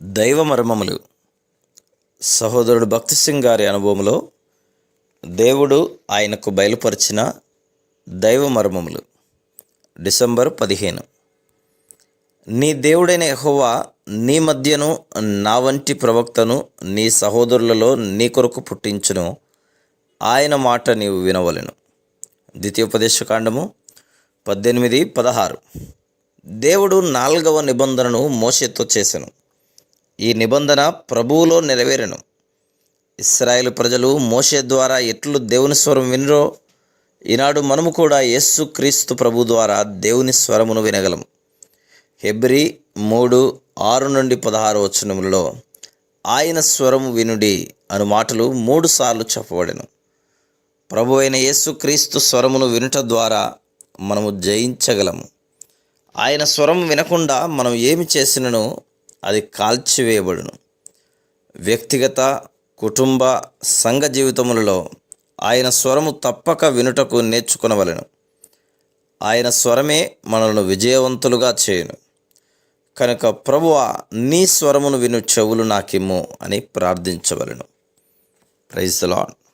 దైవ మర్మములు. సహోదరుడు భక్తి సింగ్ గారి అనుభవంలో దేవుడు ఆయనకు బయలుపరిచిన దైవ మర్మములు. డిసెంబర్ పదిహేను. నీ దేవుడైన ఎహోవా నీ మధ్యను నా వంటి ప్రవక్తను నీ సహోదరులలో నీ కొరకు పుట్టించును. ఆయన మాట నీవు వినవలెను. ద్వితీయోపదేశకాండము పద్దెనిమిది పదహారు. దేవుడు నాలుగవ నిబంధనను మోషేతో చేసెను. ఈ నిబంధన ప్రభువులో నెరవేరెను. ఇస్రాయేల్ ప్రజలు మోషే ద్వారా ఎట్లు దేవుని స్వరం వినరో ఈనాడు మనము కూడా యస్సు క్రీస్తు ప్రభు ద్వారా దేవుని స్వరమును వినగలం హెబ్రి మూడు ఆరు నుండి పదహారు వచనములలో ఆయన స్వరము వినుడి అను మాటలు మూడు సార్లు చెప్పబడెను. ప్రభు అయిన యేసు క్రీస్తు స్వరమును వినుట ద్వారా మనము జయించగలము. ఆయన స్వరం వినకుండా మనం ఏమి చేసినను అది కాల్చివేయబడును. వ్యక్తిగత కుటుంబ సంఘ జీవితములలో ఆయన స్వరము తప్పక వినుటకు నేర్చుకునవలెను. ఆయన స్వరమే మనలను విజయవంతులుగా చేయును. కనుక ప్రభువ నీ స్వరమును విను చెవులు నాకిమ్ము అని ప్రార్థించవలెను. Praise lord